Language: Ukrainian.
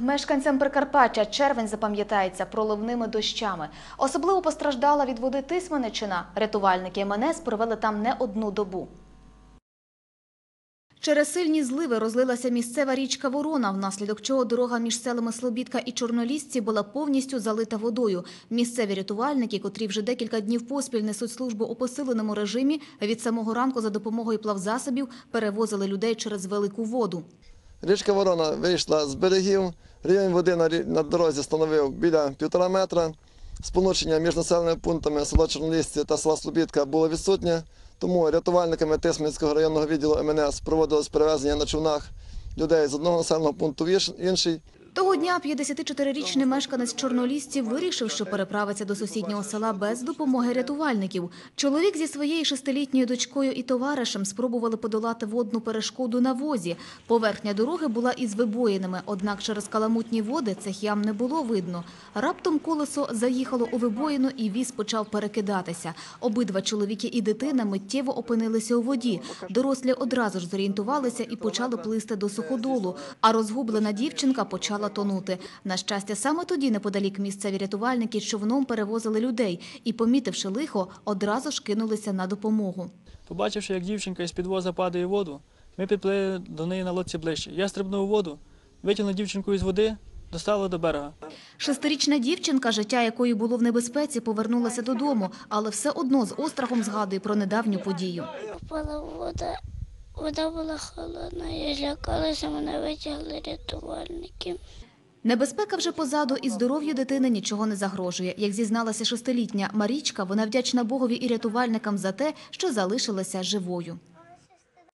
Мешканцям Прикарпаття червень запам'ятається проливними дощами. Особливо постраждала від води Тисменичина. Рятувальники МНС провели там не одну добу. Через сильні зливи розлилася місцева річка Ворона, внаслідок чого дорога між селами Слобідка і Чорнолісці була повністю залита водою. Місцеві рятувальники, котрі вже декілька днів поспіль несуть службу у посиленому режимі, від самого ранку за допомогою плавзасобів перевозили людей через велику воду. Річка Ворона вийшла з берегів. Рівень води на, дорозі становив біля півтора метра. Сполучення між населеними пунктами села Чорнолісці та села Слобідка було відсутнє, тому рятувальниками Тисменського районного відділу МНС проводилось перевезення на човнах людей з одного населеного пункту в інший. Того дня 54-річний мешканець Чорнолісці вирішив, що переправиться до сусіднього села без допомоги рятувальників. Чоловік зі своєю шестилітньою дочкою і товаришем спробували подолати водну перешкоду на возі. Поверхня дороги була із вибоїнами, однак через каламутні води цих ям не було видно. Раптом колесо заїхало у вибоїну і віз почав перекидатися. Обидва чоловіки і дитина миттєво опинилися у воді. Дорослі одразу ж зорієнтувалися і почали плисти до суходолу, а розгублена дівчинка почала тонути. На щастя, саме тоді неподалік місцеві рятувальники човном перевозили людей і, помітивши лихо, одразу ж кинулися на допомогу. Побачивши, як дівчинка із підвоза падає в воду, ми підплили до неї на лодці ближче. Я стрибнув у воду, витягнув дівчинку із води, доставили до берега. Шестирічна дівчинка, життя якої було в небезпеці, повернулася додому, але все одно з острахом згадує про недавню подію. Впала вода, вода була холодна, я злякалася, мене витягли рятувальники. Небезпека вже позаду, і здоров'ю дитини нічого не загрожує. Як зізналася шестилітня Марічка, вона вдячна Богові і рятувальникам за те, що залишилася живою.